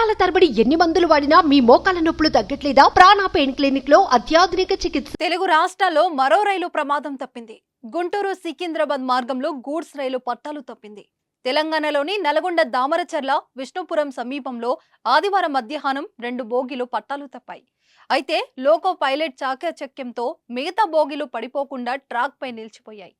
సంవత్సరాల తరబడి ఎన్ని మందులు వాడినా మీ మోకాల నొప్పులు తగ్గట్లేదా? ప్రాణ పెయిన్ క్లినిక్లో అత్యాధునిక చికిత్స. తెలుగు రాష్ట్రాల్లో మరో రైలు ప్రమాదం తప్పింది. గుంటూరు సికింద్రాబాద్ మార్గంలో గూడ్స్ రైలు పట్టాలు తప్పింది. తెలంగాణలోని నల్గొండ దామరచర్ల విష్ణుపురం సమీపంలో ఆదివారం మధ్యాహ్నం రెండు బోగీలు పట్టాలు తప్పాయి. అయితే లోకో పైలట్ చాకచక్యంతో మిగతా బోగీలు పడిపోకుండా ట్రాక్ పై నిలిచిపోయాయి.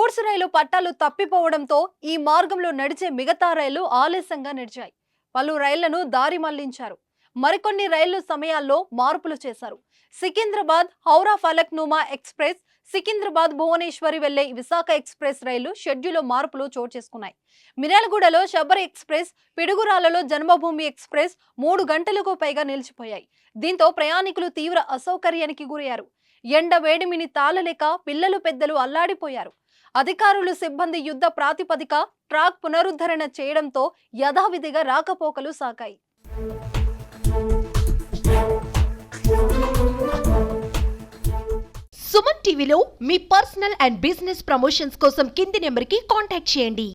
గూడ్స్ రైలు పట్టాలు తప్పిపోవడంతో ఈ మార్గంలో నడిచే మిగతా రైళ్ళు ఆలస్యంగా నడిచాయి పలు రైళ్ళను దారి మళ్ళించారు. మరికొన్ని రైళ్ళు సమయాల్లో మార్పులు చేశారు. సికింద్రాబాద్ హౌరా ఫలక్నుమా ఎక్స్ప్రెస్ సికింద్రాబాద్ భువనేశ్వరి వెళ్ళే విశాఖ ఎక్స్ప్రెస్ రైలు షెడ్యూల్లో మార్పులు చోటు చేసుకున్నాయి. మిరాలగూడలో శబరి ఎక్స్ప్రెస్ పిడుగురాలలో జన్మభూమి ఎక్స్ప్రెస్ మూడు గంటలకు పైగా నిలిచిపోయాయి. దీంతో ప్రయాణికులు తీవ్ర అసౌకర్యానికి గురయ్యారు. ఎండ వేడిమిని తాళలేక పిల్లలు పెద్దలు అల్లాడిపోయారు. అధికారులు సిబ్బంది యుద్ధ ప్రాతిపదిక ట్రాక్ పునరుద్ధరణ చేయడంతో యథావిధిగా రాకపోకలు సాగాయి. సుమన్ టీవీలో మీ పర్సనల్ అండ్ బిజినెస్ ప్రమోషన్స్ కోసం కింది నెంబర్కి కాంటాక్ట్ చేయండి.